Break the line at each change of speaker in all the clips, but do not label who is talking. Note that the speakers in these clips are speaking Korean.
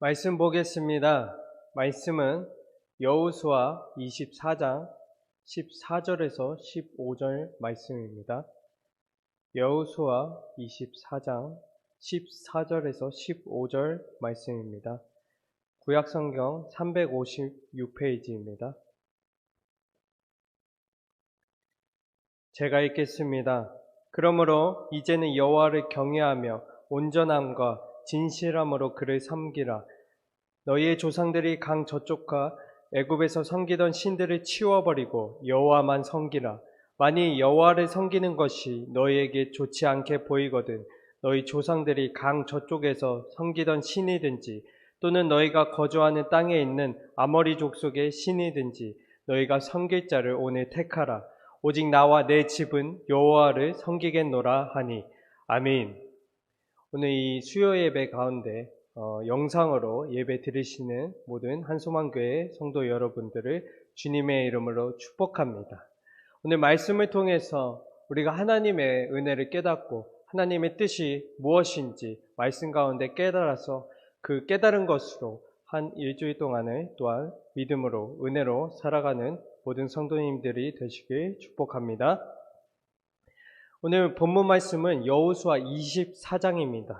말씀 보겠습니다. 말씀은 여호수아 24장 14절에서 15절 말씀입니다. 여호수아 24장 14절에서 15절 말씀입니다. 구약성경 356페이지입니다. 제가 읽겠습니다. 그러므로 이제는 여호와를 경외하며 온전함과 진실함으로 그를 섬기라. 너희의 조상들이 강 저쪽과 애굽에서 섬기던 신들을 치워버리고 여호와만 섬기라. 만일 여호와를 섬기는 것이 너희에게 좋지 않게 보이거든 너희 조상들이 강 저쪽에서 섬기던 신이든지 또는 너희가 거주하는 땅에 있는 아머리 족속의 신이든지 너희가 섬길 자를 오늘 택하라. 오직 나와 내 집은 여호와를 섬기겠노라 하니 아멘. 오늘 이 수요 예배 가운데 어, 영상으로 예배 드리시는 모든 한소망교회 성도 여러분들을 주님의 이름으로 축복합니다. 오늘 말씀을 통해서 우리가 하나님의 은혜를 깨닫고 하나님의 뜻이 무엇인지 말씀 가운데 깨달아서 그 깨달은 것으로 한 일주일 동안을 또한 믿음으로 은혜로 살아가는 모든 성도님들이 되시길 축복합니다. 오늘 본문 말씀은 여호수아 24장입니다.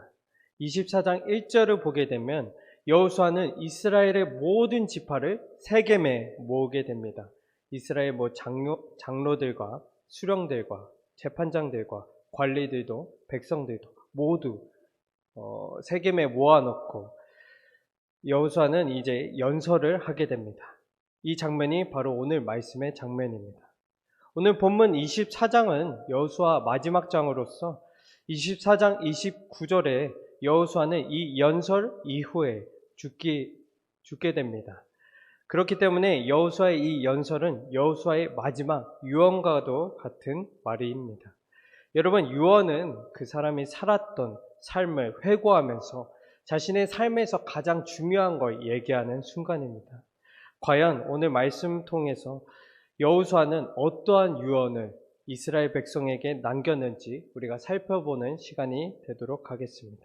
24장 1절을 보게 되면 여호수아는 이스라엘의 모든 지파를 세겜에 모으게 됩니다. 이스라엘 뭐 장로, 장로들과 수령들과 재판장들과 관리들도 백성들도 모두 어, 세겜에 모아놓고 여호수아는 이제 연설을 하게 됩니다. 이 장면이 바로 오늘 말씀의 장면입니다. 오늘 본문 24장은 여호수아 마지막 장으로서 24장 29절에 여호수아는 이 연설 이후에 죽기 죽게 됩니다. 그렇기 때문에 여호수아의 이 연설은 여호수아의 마지막 유언과도 같은 말입니다. 여러분 유언은 그 사람이 살았던 삶을 회고하면서 자신의 삶에서 가장 중요한 걸 얘기하는 순간입니다. 과연 오늘 말씀 통해서 여호수아는 어떠한 유언을 이스라엘 백성에게 남겼는지 우리가 살펴보는 시간이 되도록 하겠습니다.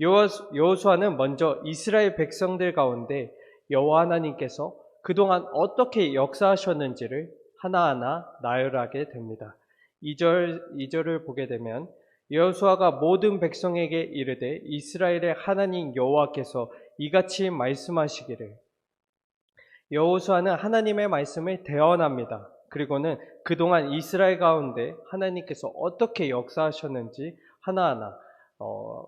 여호수아는 먼저 이스라엘 백성들 가운데 여호와 하나님께서 그동안 어떻게 역사하셨는지를 하나하나 나열하게 됩니다. 2절 2절을 보게 되면 여호수아가 모든 백성에게 이르되 이스라엘의 하나님 여호와께서 이같이 말씀하시기를 여호수아는 하나님의 말씀을 대언합니다. 그리고는 그동안 이스라엘 가운데 하나님께서 어떻게 역사하셨는지 하나하나 어,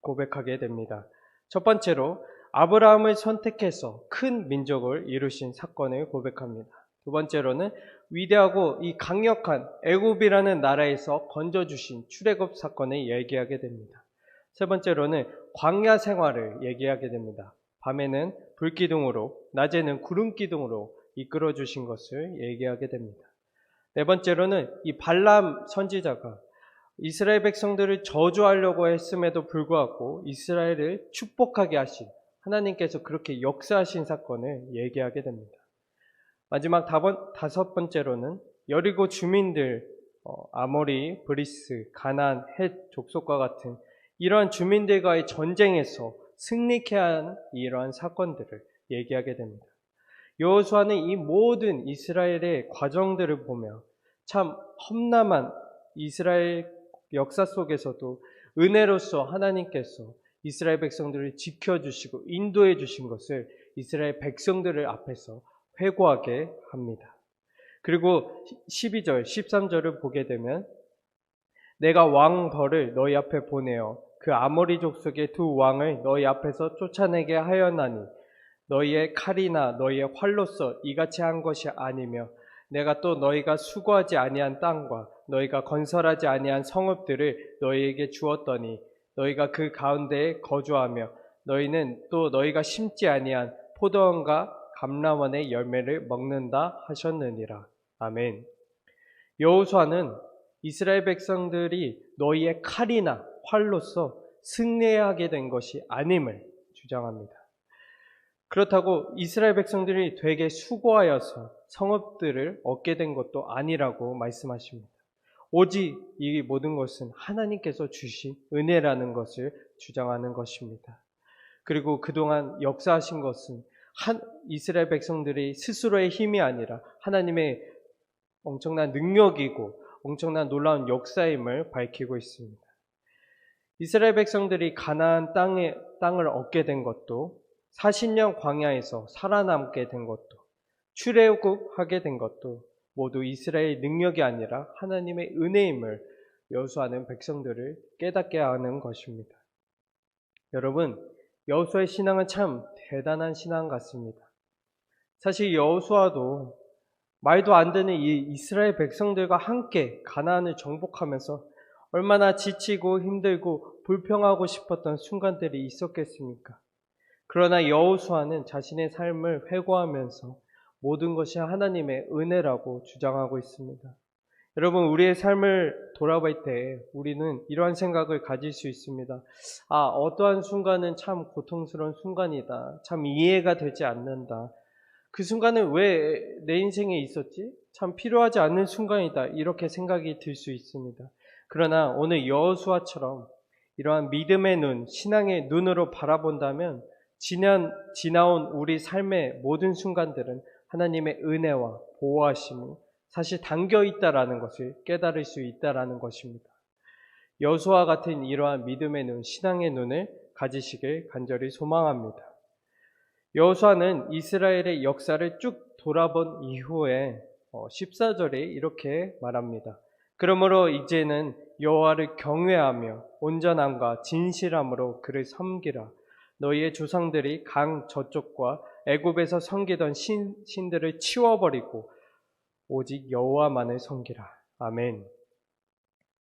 고백하게 됩니다. 첫 번째로 아브라함을 선택해서 큰 민족을 이루신 사건을 고백합니다. 두 번째로는 위대하고 이 강력한 애굽이라는 나라에서 건져주신 출애굽 사건을 얘기하게 됩니다. 세 번째로는 광야 생활을 얘기하게 됩니다. 밤에는 불기둥으로, 낮에는 구름 기둥으로 이끌어 주신 것을 얘기하게 됩니다. 네 번째로는 이 발람 선지자가 이스라엘 백성들을 저주하려고 했음에도 불구하고 이스라엘을 축복하게 하신 하나님께서 그렇게 역사하신 사건을 얘기하게 됩니다. 마지막 다섯 번째로는 여리고 주민들 어, 아모리, 브리스, 가난, 헷 족속과 같은 이러한 주민들과의 전쟁에서 승리케 한 이러한 사건들을 얘기하게 됩니다. 여호수아는 이 모든 이스라엘의 과정들을 보며 참 험난한 이스라엘 역사 속에서도 은혜로서 하나님께서 이스라엘 백성들을 지켜주시고 인도해 주신 것을 이스라엘 백성들을 앞에서 회고하게 합니다. 그리고 12절, 13절을 보게 되면 내가 왕 벌을 너희 앞에 보내어 그 아모리 족속의 두 왕을 너희 앞에서 쫓아내게 하였나니 너희의 칼이나 너희의 활로서 이같이 한 것이 아니며 내가 또 너희가 수고하지 아니한 땅과 너희가 건설하지 아니한 성읍들을 너희에게 주었더니 너희가 그 가운데에 거주하며 너희는 또 너희가 심지 아니한 포도원과 감람원의 열매를 먹는다 하셨느니라. 아멘. 여호수아는 이스라엘 백성들이 너희의 칼이나 활로서 승리하게 된 것이 아님을 주장합니다. 그렇다고 이스라엘 백성들이 되게 수고하여서 성읍들을 얻게 된 것도 아니라고 말씀하십니다. 오직 이 모든 것은 하나님께서 주신 은혜라는 것을 주장하는 것입니다. 그리고 그동안 역사하신 것은 한 이스라엘 백성들이 스스로의 힘이 아니라 하나님의 엄청난 능력이고 엄청난 놀라운 역사임을 밝히고 있습니다. 이스라엘 백성들이 가나안 땅에 땅을 얻게 된 것도 40년 광야에서 살아남게 된 것도 출애굽하게 된 것도 모두 이스라엘 능력이 아니라 하나님의 은혜임을 여수하는 백성들을 깨닫게 하는 것입니다. 여러분, 여수의 신앙은 참 대단한 신앙 같습니다. 사실 여수와도 말도 안 되는 이 이스라엘 백성들과 함께 가나안을 정복하면서 얼마나 지치고 힘들고 불평하고 싶었던 순간들이 있었겠습니까? 그러나 여호수아는 자신의 삶을 회고하면서 모든 것이 하나님의 은혜라고 주장하고 있습니다. 여러분, 우리의 삶을 돌아볼 때 우리는 이러한 생각을 가질 수 있습니다. 아, 어떠한 순간은 참 고통스러운 순간이다. 참 이해가 되지 않는다. 그 순간은 왜 내 인생에 있었지? 참 필요하지 않는 순간이다. 이렇게 생각이 들 수 있습니다. 그러나 오늘 여호수아처럼 이러한 믿음의 눈, 신앙의 눈으로 바라본다면 지난 지나온 우리 삶의 모든 순간들은 하나님의 은혜와 보호하심이 사실 담겨 있다라는 것을 깨달을 수 있다라는 것입니다. 여수와 같은 이러한 믿음의 눈, 신앙의 눈을 가지시길 간절히 소망합니다. 여호수아는 이스라엘의 역사를 쭉 돌아본 이후에 14절에 이렇게 말합니다. 그러므로 이제는 여호와를 경외하며 온전함과 진실함으로 그를 섬기라. 너희의 조상들이 강 저쪽과 애굽에서 섬기던 신, 신들을 치워버리고 오직 여호와만을 섬기라. 아멘.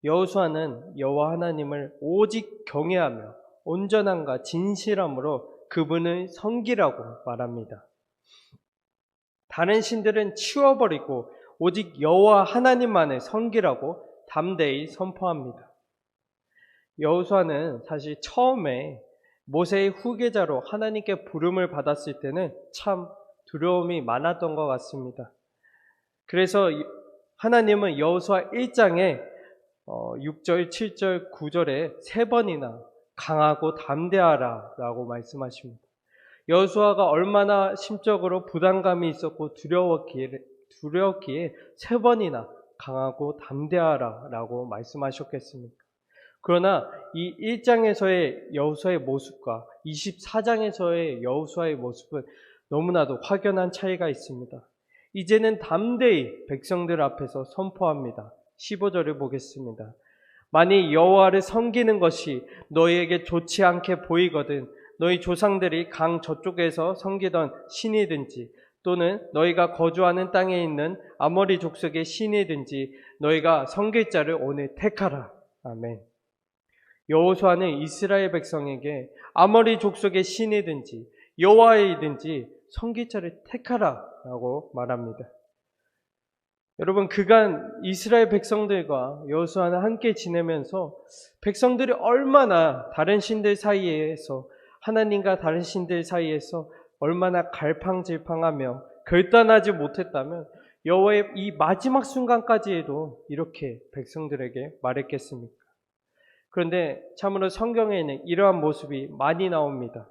여호수아는 여호와 하나님을 오직 경외하며 온전함과 진실함으로 그분을 섬기라고 말합니다. 다른 신들은 치워버리고 오직 여호와 하나님만을 섬기라고 담대히 선포합니다. 여호수아는 사실 처음에 모세의 후계자로 하나님께 부름을 받았을 때는 참 두려움이 많았던 것 같습니다. 그래서 하나님은 여호수아 1장에 6절, 7절, 9절에 세 번이나 강하고 담대하라 라고 말씀하십니다. 여수아가 얼마나 심적으로 부담감이 있었고 두려웠기에, 두려웠기에 세 번이나 강하고 담대하라 라고 말씀하셨겠습니까? 그러나 이 1장에서의 여호수아의 모습과 24장에서의 여호수아의 모습은 너무나도 확연한 차이가 있습니다. 이제는 담대히 백성들 앞에서 선포합니다. 15절을 보겠습니다. 만일 여호와를 섬기는 것이 너희에게 좋지 않게 보이거든 너희 조상들이 강 저쪽에서 섬기던 신이든지 또는 너희가 거주하는 땅에 있는 아모리 족속의 신이든지 너희가 섬길 자를 오늘 택하라. 아멘. 여호수아는 이스라엘 백성에게 아모리 족속의 신이든지 여호와이든지 자를 택하라라고 말합니다. 여러분 그간 이스라엘 백성들과 여호수아는 함께 지내면서 백성들이 얼마나 다른 신들 사이에서 하나님과 다른 신들 사이에서 얼마나 갈팡질팡하며 결단하지 못했다면 여호와의 이 마지막 순간까지에도 이렇게 백성들에게 말했겠습니까? 그런데 참으로 성경에는 이러한 모습이 많이 나옵니다.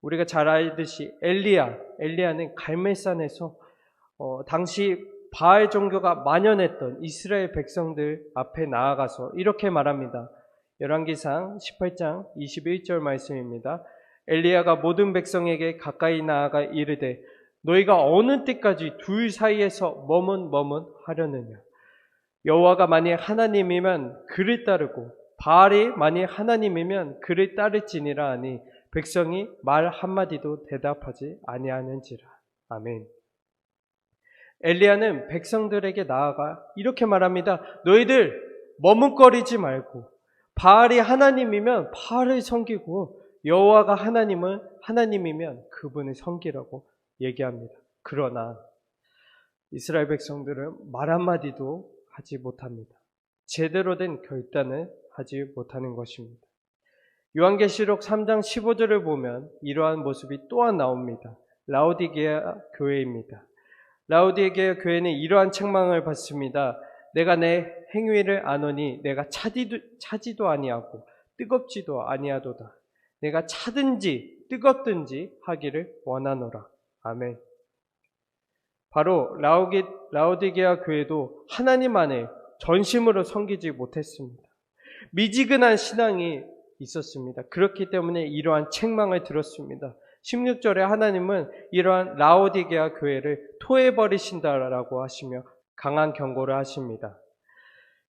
우리가 잘 알듯이 엘리야, 엘리야는 갈멜산에서 어, 당시 바알 종교가 만연했던 이스라엘 백성들 앞에 나아가서 이렇게 말합니다. 열왕기상 18장 21절 말씀입니다. 엘리야가 모든 백성에게 가까이 나아가 이르되 너희가 어느 때까지 둘 사이에서 머문 머문 하려느냐 여호와가 만일 하나님이면 그를 따르고 바알이 만일 하나님이면 그를 따를지니라 하니 백성이 말 한마디도 대답하지 아니하는지라 아멘 엘리야는 백성들에게 나아가 이렇게 말합니다. 너희들 머뭇거리지 말고 바알이 하나님이면 바알을 섬기고 여호와가 하나님은 하나님이면 그분을 섬기라고 얘기합니다. 그러나 이스라엘 백성들은 말 한마디도 하지 못합니다. 제대로 된 결단을 하지 못하는 것입니다. 요한계시록 3장 15절을 보면 이러한 모습이 또한 나옵니다. 라우디게아 교회입니다. 라우디에게 교회는 이러한 책망을 받습니다. 내가 내 행위를 아노니 내가 차지도, 차지도 아니하고 뜨겁지도 아니하도다. 내가 차든지 뜨겁든지 하기를 원하노라. 아멘. 바로 라오기, 라오디게아 교회도 하나님 안에 전심으로 섬기지 못했습니다. 미지근한 신앙이 있었습니다. 그렇기 때문에 이러한 책망을 들었습니다. 16절에 하나님은 이러한 라오디게아 교회를 토해버리신다라고 하시며 강한 경고를 하십니다.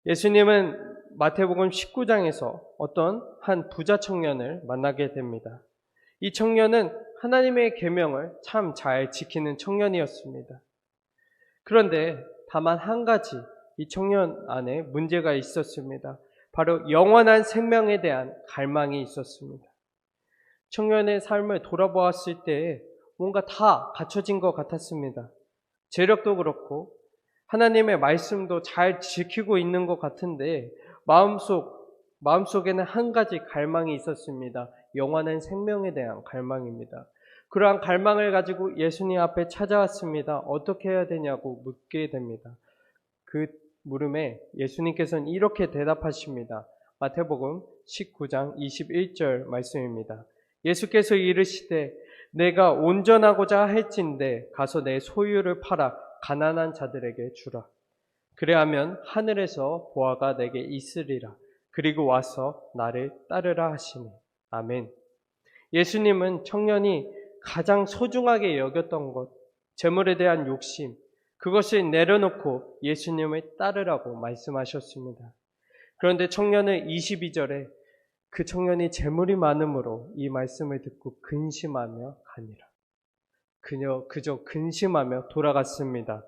예수님은 마태복음 19장에서 어떤 한 부자 청년을 만나게 됩니다. 이 청년은 하나님의 계명을 참 잘 지키는 청년이었습니다. 그런데 다만 한 가지 이 청년 안에 문제가 있었습니다. 바로 영원한 생명에 대한 갈망이 있었습니다. 청년의 삶을 돌아보았을 때 뭔가 다 갖춰진 것 같았습니다. 재력도 그렇고 하나님의 말씀도 잘 지키고 있는 것 같은데 마음속 마음속에는 한 가지 갈망이 있었습니다. 영원한 생명에 대한 갈망입니다. 그러한 갈망을 가지고 예수님 앞에 찾아왔습니다. 어떻게 해야 되냐고 묻게 됩니다. 그 물음에 예수님께서는 이렇게 대답하십니다. 마태복음 19장 21절 말씀입니다. 예수께서 이르시되 내가 온전하고자 할진대 가서 내 소유를 팔아 가난한 자들에게 주라. 그래하면 하늘에서 보아가 내게 있으리라. 그리고 와서 나를 따르라 하시니. 아멘. 예수님은 청년이 가장 소중하게 여겼던 것, 재물에 대한 욕심, 그것을 내려놓고 예수님을 따르라고 말씀하셨습니다. 그런데 청년은 22절에 그 청년이 재물이 많으므로 이 말씀을 듣고 근심하며 가니라. 그녀 그저 근심하며 돌아갔습니다.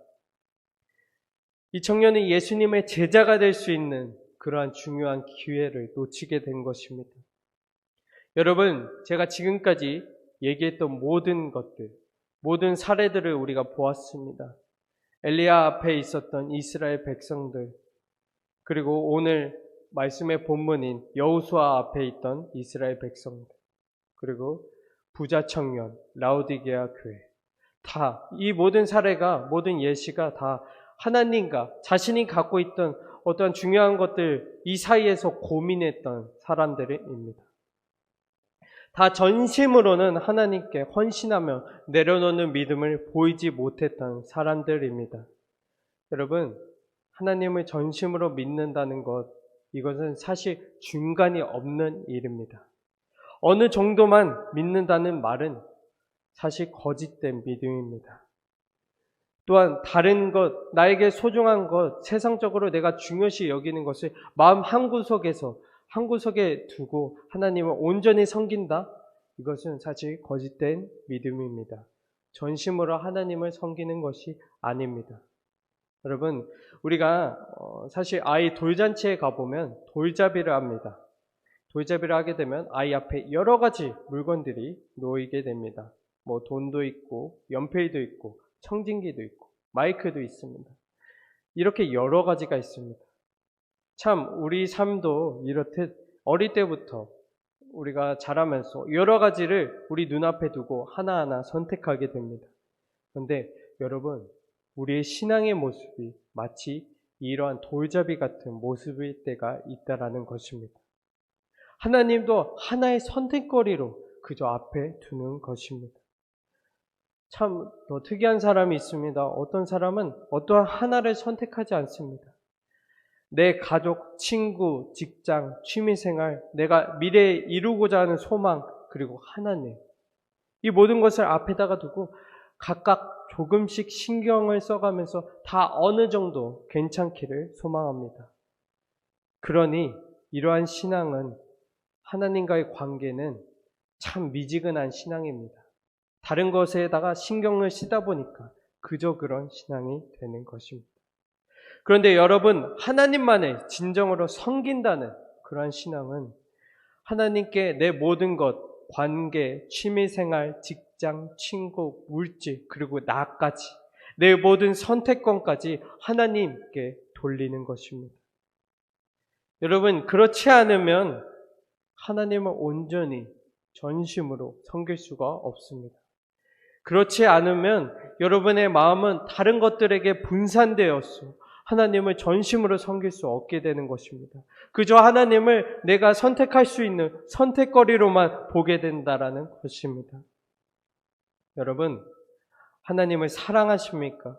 이 청년은 예수님의 제자가 될 수 있는 그러한 중요한 기회를 놓치게 된 것입니다. 여러분, 제가 지금까지 얘기했던 모든 것들, 모든 사례들을 우리가 보았습니다. 엘리야 앞에 있었던 이스라엘 백성들, 그리고 오늘 말씀의 본문인 여우수아 앞에 있던 이스라엘 백성들, 그리고 부자 청년, 라우디게아 교회. 다, 이 모든 사례가, 모든 예시가 다 하나님과 자신이 갖고 있던 어떤 중요한 것들 이 사이에서 고민했던 사람들입니다. 다 전심으로는 하나님께 헌신하며 내려놓는 믿음을 보이지 못했던 사람들입니다. 여러분, 하나님을 전심으로 믿는다는 것, 이것은 사실 중간이 없는 일입니다. 어느 정도만 믿는다는 말은 사실 거짓된 믿음입니다. 또한 다른 것, 나에게 소중한 것, 세상적으로 내가 중요시 여기는 것을 마음 한구석에서 한 구석에 두고 하나님을 온전히 섬긴다? 이것은 사실 거짓된 믿음입니다. 전심으로 하나님을 섬기는 것이 아닙니다. 여러분, 우리가 어, 사실 아이 돌잔치에 가보면 돌잡이를 합니다. 돌잡이를 하게 되면 아이 앞에 여러 가지 물건들이 놓이게 됩니다. 뭐 돈도 있고 연필도 있고 청진기도 있고 마이크도 있습니다. 이렇게 여러 가지가 있습니다. 참 우리 삶도 이렇듯 어릴 때부터 우리가 자라면서 여러 가지를 우리 눈앞에 두고 하나하나 선택하게 됩니다. 그런데 여러분, 우리의 신앙의 모습이 마치 이러한 돌잡이 같은 모습일 때가 있다라는 것입니다. 하나님도 하나의 선택거리로 그저 앞에 두는 것입니다. 참 더 특이한 사람이 있습니다. 어떤 사람은 어떠한 하나를 선택하지 않습니다. 내 가족, 친구, 직장, 취미생활, 내가 미래에 이루고자 하는 소망, 그리고 하나님. 이 모든 것을 앞에다가 두고 각각 조금씩 신경을 써가면서 다 어느 정도 괜찮기를 소망합니다. 그러니 이러한 신앙은 하나님과의 관계는 참 미지근한 신앙입니다. 다른 것에다가 신경을 쓰다 보니까 그저 그런 신앙이 되는 것입니다. 그런데 여러분, 하나님만을 진정으로 섬긴다는 그러한 신앙은 하나님께 내 모든 것, 관계, 취미생활, 직장, 친구, 물질, 그리고 나까지, 내 모든 선택권까지 하나님께 돌리는 것입니다. 여러분, 그렇지 않으면 하나님을 온전히 전심으로 섬길 수가 없습니다. 그렇지 않으면 여러분의 마음은 다른 것들에게 분산되었어. 하나님을 전심으로 섬길 수 없게 되는 것입니다. 그저 하나님을 내가 선택할 수 있는 선택거리로만 보게 된다라는 것입니다. 여러분, 하나님을 사랑하십니까?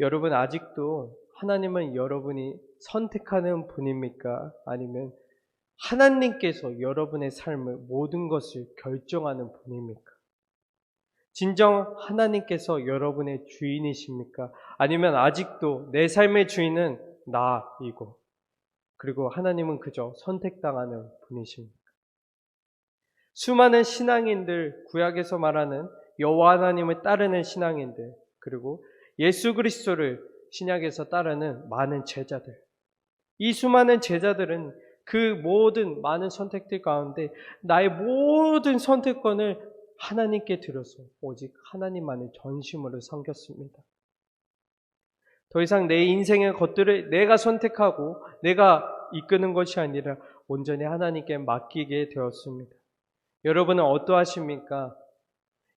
여러분 아직도 하나님은 여러분이 선택하는 분입니까? 아니면 하나님께서 여러분의 삶을 모든 것을 결정하는 분입니까? 진정 하나님께서 여러분의 주인이십니까? 아니면 아직도 내 삶의 주인은 나이고, 그리고 하나님은 그저 선택당하는 분이십니까? 수많은 신앙인들, 구약에서 말하는 여호와 하나님을 따르는 신앙인들, 그리고 예수 그리스도를 신약에서 따르는 많은 제자들. 이 수많은 제자들은 그 모든 많은 선택들 가운데 나의 모든 선택권을 하나님께 드려서 오직 하나님만을 전심으로 섬겼습니다. 더 이상 내 인생의 것들을 내가 선택하고 내가 이끄는 것이 아니라 온전히 하나님께 맡기게 되었습니다. 여러분은 어떠하십니까?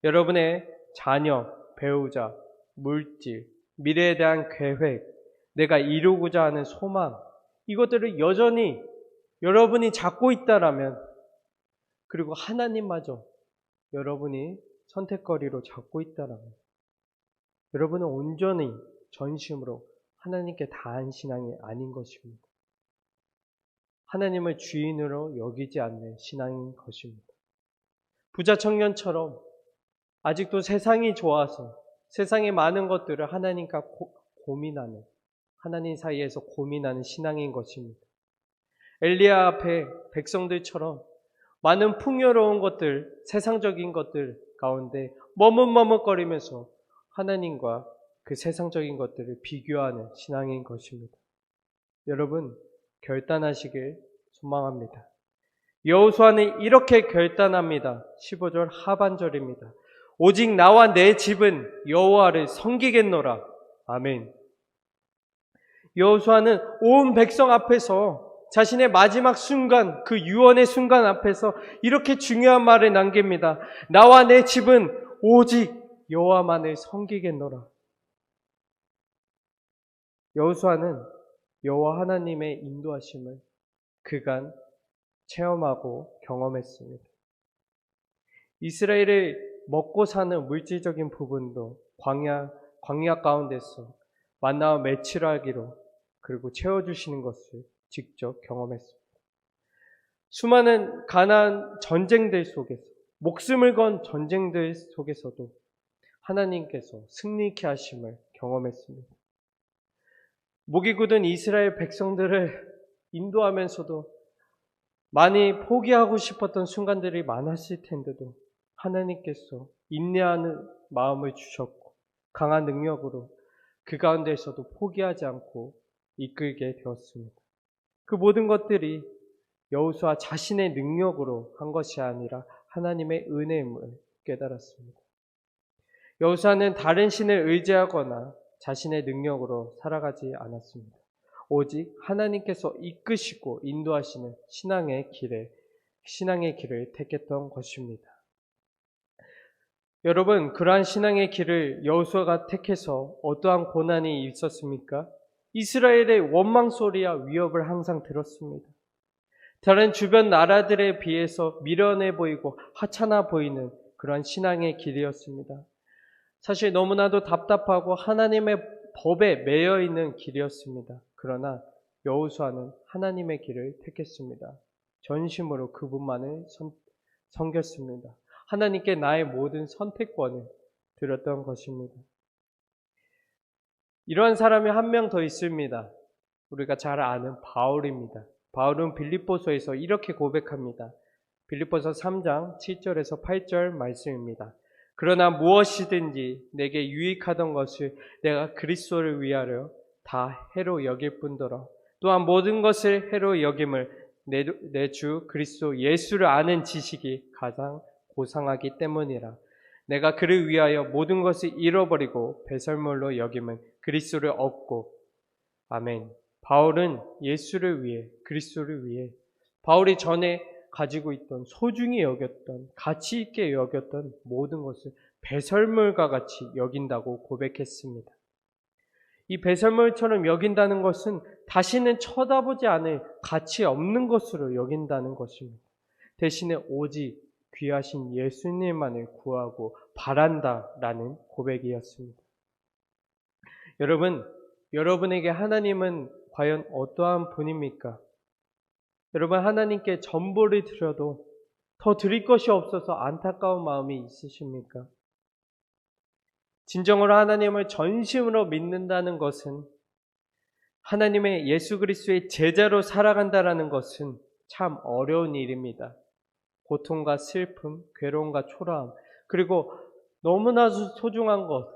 여러분의 자녀, 배우자, 물질, 미래에 대한 계획, 내가 이루고자 하는 소망, 이것들을 여전히 여러분이 잡고 있다라면, 그리고 하나님마저 여러분이 선택거리로 잡고 있다라면, 여러분은 온전히 전심으로 하나님께 다한 신앙이 아닌 것입니다. 하나님을 주인으로 여기지 않는 신앙인 것입니다. 부자 청년처럼 아직도 세상이 좋아서 세상의 많은 것들을 하나님과 고, 고민하는 하나님 사이에서 고민하는 신앙인 것입니다. 엘리야 앞에 백성들처럼 많은 풍요로운 것들, 세상적인 것들 가운데 머뭇머뭇거리면서 하나님과 그 세상적인 것들을 비교하는 신앙인 것입니다. 여러분 결단하시길 소망합니다. 여호수아는 이렇게 결단합니다. 15절 하반절입니다. 오직 나와 내 집은 여호와를 섬기겠노라. 아멘. 여호수아는 온 백성 앞에서 자신의 마지막 순간, 그 유언의 순간 앞에서 이렇게 중요한 말을 남깁니다. 나와 내 집은 오직 여호와만을 섬기겠노라. 여호수아는 여호와 하나님의 인도하심을 그간 체험하고 경험했습니다. 이스라엘의 먹고 사는 물질적인 부분도 광야 광야 가운데서 만나와 매치하기로 그리고 채워주시는 것을 직접 경험했습니다. 수많은 가난 전쟁들 속에서 목숨을 건 전쟁들 속에서도 하나님께서 승리케 하심을 경험했습니다. 목이 굳은 이스라엘 백성들을 인도하면서도 많이 포기하고 싶었던 순간들이 많았을 텐데도 하나님께서 인내하는 마음을 주셨고 강한 능력으로 그 가운데서도 포기하지 않고 이끌게 되었습니다. 그 모든 것들이 여호수아 자신의 능력으로 한 것이 아니라 하나님의 은혜임을 깨달았습니다. 여호수아는 다른 신을 의지하거나 자신의 능력으로 살아가지 않았습니다. 오직 하나님께서 이끄시고 인도하시는 신앙의 길에 신앙의 길을 택했던 것입니다. 여러분, 그러한 신앙의 길을 여호수아가 택해서 어떠한 고난이 있었습니까? 이스라엘의 원망 소리와 위협을 항상 들었습니다. 다른 주변 나라들에 비해서 미련해 보이고 하찮아 보이는 그러한 신앙의 길이었습니다. 사실 너무나도 답답하고 하나님의 법에 매여 있는 길이었습니다. 그러나 여호수아는 하나님의 길을 택했습니다. 전심으로 그분만을 선, 섬겼습니다. 하나님께 나의 모든 선택권을 드렸던 것입니다. 이러한 사람이 한 명 더 있습니다. 우리가 잘 아는 바울입니다. 바울은 빌립보서에서 이렇게 고백합니다. 빌립보서 3장 7절에서 8절 말씀입니다. 그러나 무엇이든지 내게 유익하던 것을 내가 그리스도를 위하여 다 해로 여길 뿐더러 또한 모든 것을 해로 여김을 내 주 그리스도 예수를 아는 지식이 가장 고상하기 때문이라. 내가 그를 위하여 모든 것을 잃어버리고 배설물로 여김은 그리스도를 얻고 아멘. 바울은 예수를 위해 그리스도를 위해 바울이 전에 가지고 있던 소중히 여겼던 가치 있게 여겼던 모든 것을 배설물과 같이 여긴다고 고백했습니다. 이 배설물처럼 여긴다는 것은 다시는 쳐다보지 않을 가치 없는 것으로 여긴다는 것입니다. 대신에 오직 귀하신 예수님만을 구하고 바란다라는 고백이었습니다. 여러분, 여러분에게 하나님은 과연 어떠한 분입니까? 여러분, 하나님께 전보를 드려도 더 드릴 것이 없어서 안타까운 마음이 있으십니까? 진정으로 하나님을 전심으로 믿는다는 것은 하나님의 예수 그리스도의 제자로 살아간다라는 것은 참 어려운 일입니다. 고통과 슬픔, 괴로움과 초라함, 그리고 너무나 소중한 것,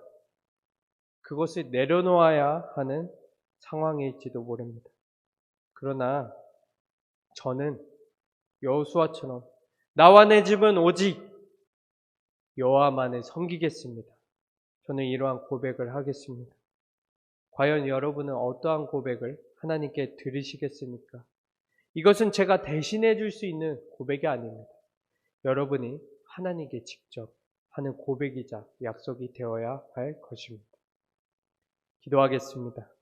그것을 내려놓아야 하는 상황일지도 모릅니다. 그러나 저는 여호수아처럼 나와 내 집은 오직 여호와만을 섬기겠습니다. 저는 이러한 고백을 하겠습니다. 과연 여러분은 어떠한 고백을 하나님께 들으시겠습니까? 이것은 제가 대신해 줄 수 있는 고백이 아닙니다. 여러분이 하나님께 직접 하는 고백이자 약속이 되어야 할 것입니다. 기도하겠습니다.